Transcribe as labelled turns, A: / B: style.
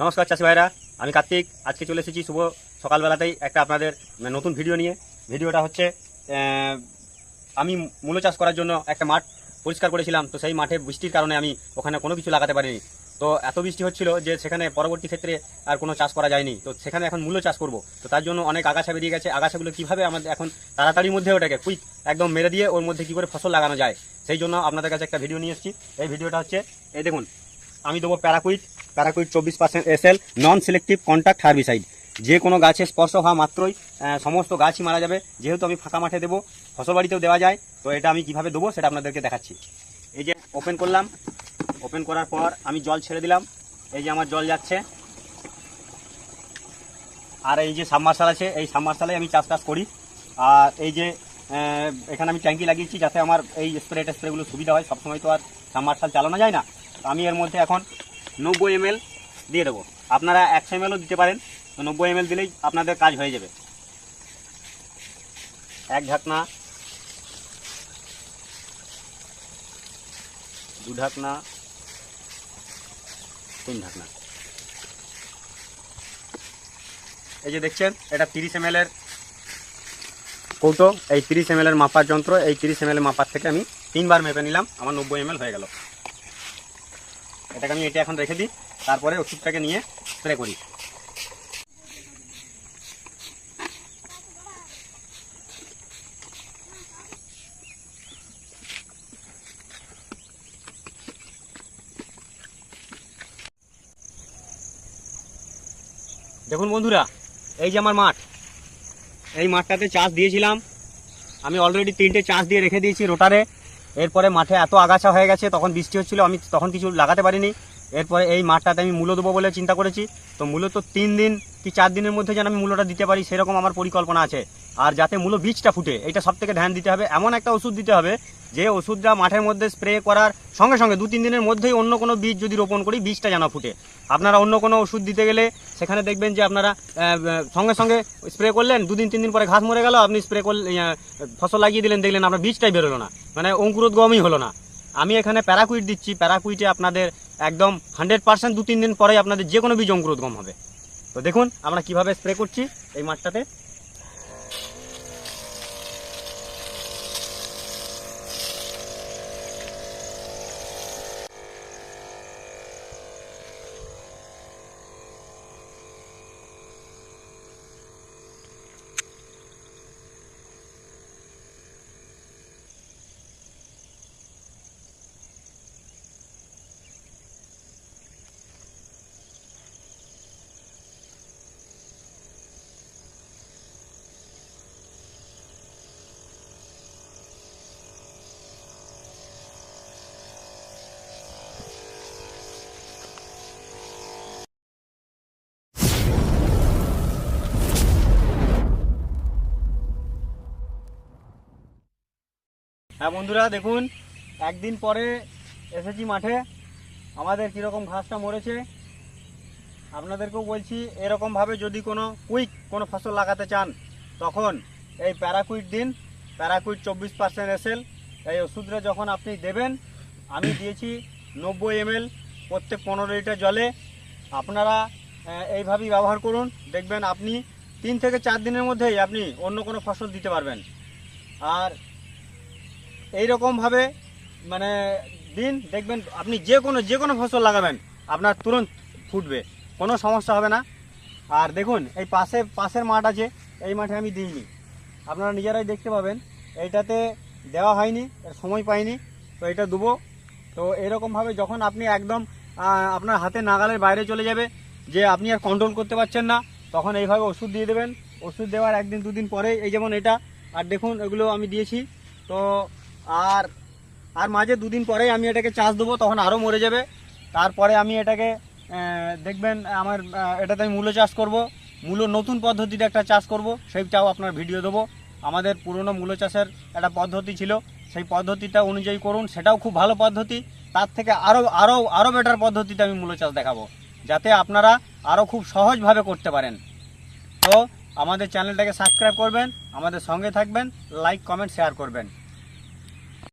A: নমস্কার চাষি ভাইরা, আমি কার্তিক। আজকে চলে এসেছি শুভ সকালবেলাতেই একটা আপনাদের নতুন ভিডিও নিয়ে। ভিডিওটা হচ্ছে আমি মূলো চাষ করার জন্য একটা মাঠ পরিষ্কার করেছিলাম। তো সেই মাঠে বৃষ্টির কারণে আমি ওখানে কোনো কিছু লাগাতে পারিনি। তো এত বৃষ্টি হচ্ছিল যে সেখানে পরবর্তী ক্ষেত্রে আর কোনো চাষ করা যায়নি। তো সেখানে এখন মূল্য চাষ করব। তো তার জন্য অনেক আগাছা বেরিয়ে গেছে। আগাছাগুলো কীভাবে আমাদের এখন তাড়াতাড়ির মধ্যে ওটাকে কুইক একদম মেরে দিয়ে ওর মধ্যে কী করে ফসল লাগানো যায়, সেই জন্য আপনাদের কাছে একটা ভিডিও নিয়ে এসেছি। এই ভিডিওটা হচ্ছে, এই দেখুন, আমি দেবো প্যারাকুইট। প্যারাকুইট চব্বিশ percent SL non selective contact herbicide যে কোনো গাছে স্পর্শ হওয়া মাত্রই সমস্ত গাছই মারা যাবে। যেহেতু আমি ফাঁকা মাঠে দেবো, ফসল বাড়িতেও দেওয়া যায়, তো এটা আমি কীভাবে দেবো সেটা আপনাদেরকে দেখাচ্ছি। এই যে ওপেন করলাম ওপেন করার পর আমি জল ছেড়ে দিলাম। এই যে আমার জল যাচ্ছে। আর এই যে সাবমার্শাল আছে, এই সাবমার্শালে আমি চাষ টাস করি। আর এই যে এখানে আমি ট্যাঙ্কি লাগিয়েছি যাতে আমার এই স্প্রে টেস্প্রেগুলো সুবিধা হয়। সবসময় তো আর সাবমার্শাল চালানো যায় না। আমি এর মধ্যে এখন নব্বই এম দিয়ে দেবো। আপনারা একশো এম দিতে পারেন। নব্বই এম দিলেই আপনাদের কাজ হয়ে যাবে। এক ঢাকনা। দু ঢাকনা। তিন ঢাকনা। এই যে দেখছেন, এটা তিরিশ এম এর কৌটো। এই তিরিশ এম এর মাপার যন্ত্র, এই তিরিশ এম এর মাপার থেকে আমি তিনবার মেপে নিলাম। আমার নব্বই এম হয়ে গেল। এটাকে আমি এটা এখন রেখে দিই, তারপরে ওষুধটাকে নিয়ে স্প্রে করি। দেখুন বন্ধুরা, এই যে আমার মাঠ, এই মাঠটাতে চাষ দিয়েছিলাম। আমি অলরেডি তিনটে চাষ দিয়ে রেখে দিয়েছি রোটারে। এরপরে মাঠে এত আগাছা হয়ে গেছে তখন বৃষ্টি হচ্ছিল আমি তখন কিছু লাগাতে পারিনি। এরপরে এই মাঠটাতে আমি মূলো দেবো বলে চিন্তা করেছি। তো মূলত তিন দিন কি চার দিনের মধ্যে যেন আমি মূলোটা দিতে পারি, সেরকম আমার পরিকল্পনা আছে। আর যাতে মূলো বীজটা ফুটে এটা সব থেকে ধ্যান দিতে হবে। এমন একটা ওষুধ দিতে হবে, যে ওষুধটা মাঠের মধ্যে স্প্রে করার সঙ্গে সঙ্গে দু তিন দিনের মধ্যেই অন্য কোনো বীজ যদি রোপণ করি, বীজটা যেন ফুটে। আপনারা অন্য কোনো ওষুধ দিতে গেলে সেখানে দেখবেন যে আপনারা সঙ্গে সঙ্গে স্প্রে করলেন, দুদিন, তিন দিন পরে ঘাস মরে গেল, আপনি স্প্রে করলে ফসল লাগিয়ে দিলেন, দেখলেন আপনার বীজটাই বেরোলো না। মানে অঙ্কুরোদ্গমই হলো না। আমি এখানে প্যারাকুইট দিচ্ছি। প্যারাকুইটে আপনাদের একদম হান্ড্রেড পার্সেন্ট দু তিন দিন পরেই আপনাদের যে কোনো বীজ অঙ্কুরোদ্গম হবে। তো দেখুন, আমরা কীভাবে স্প্রে করছি এই মাঠটাতে। হ্যাঁ বন্ধুরা, দেখুন, একদিন পরে এসেছি মাঠে। আমাদের কীরকম ঘাসটা মরেছে, আপনাদেরকেও বলছি, এরকমভাবে যদি কোনো কুইক কোনো ফসল লাগাতে চান, তখন এই প্যারাকুইট দিন, প্যারাকুইট চব্বিশ পার্সেন্ট এসেল। এই ওষুধটা যখন আপনি দেবেন, আমি দিয়েছি নব্বই এমএল প্রত্যেক পনেরো লিটার জলে। আপনারা এইভাবেই ব্যবহার করুন। দেখবেন আপনি তিন থেকে চার দিনের মধ্যেই আপনি অন্য কোনো ফসল দিতে পারবেন। আর এইরকমভাবে মানে দিন দেখবেন আপনি যে কোনো যে কোনো ফসল লাগাবেন, আপনার তুরন্ত ফুটবে, কোনো সমস্যা হবে না। আর দেখুন, এই পাশে, পাশের মাঠ আছে, এই মাঠে আমি দিইনি। আপনারা নিজেরাই দেখতে পাবেন, এইটাতে দেওয়া হয়নি সময় পাইনি, তো এটা দেবো। তো এরকমভাবে যখন আপনি একদম আপনার হাতে নাগালের বাইরে চলে যাবে, যে আপনি আর কন্ট্রোল করতে পারছেন না, তখন এইভাবে ওষুধ দিয়ে দেবেন। ওষুধ দেওয়ার একদিন, দুদিন পরেই, এই যেমন এটা, আর দেখুন, এগুলো আমি দিয়েছি। তো আর আর মাঝে দুদিন পরেই আমি এটাকে চাষ দেবো, তখন আরও মরে যাবে। তারপরে আমি এটাকে দেখবেন আমার এটাতে আমি মূলো চাষ করব। মূলো নতুন পদ্ধতিতে একটা চাষ করব, সেইটাও আপনার ভিডিও দেবো। আমাদের পুরনো মূলো চাষের একটা পদ্ধতি ছিল। সেই পদ্ধতিটা অনুযায়ী করুন, সেটাও খুব ভালো পদ্ধতি। তার থেকে আরও আরও আরও বেটার পদ্ধতিতে আমি মূলো চাষ দেখাবো, যাতে আপনারা আরও খুব সহজভাবে করতে পারেন। তো আমাদের চ্যানেলটাকে সাবস্ক্রাইব করবেন, আমাদের সঙ্গে থাকবেন লাইক কমেন্ট শেয়ার করবেন।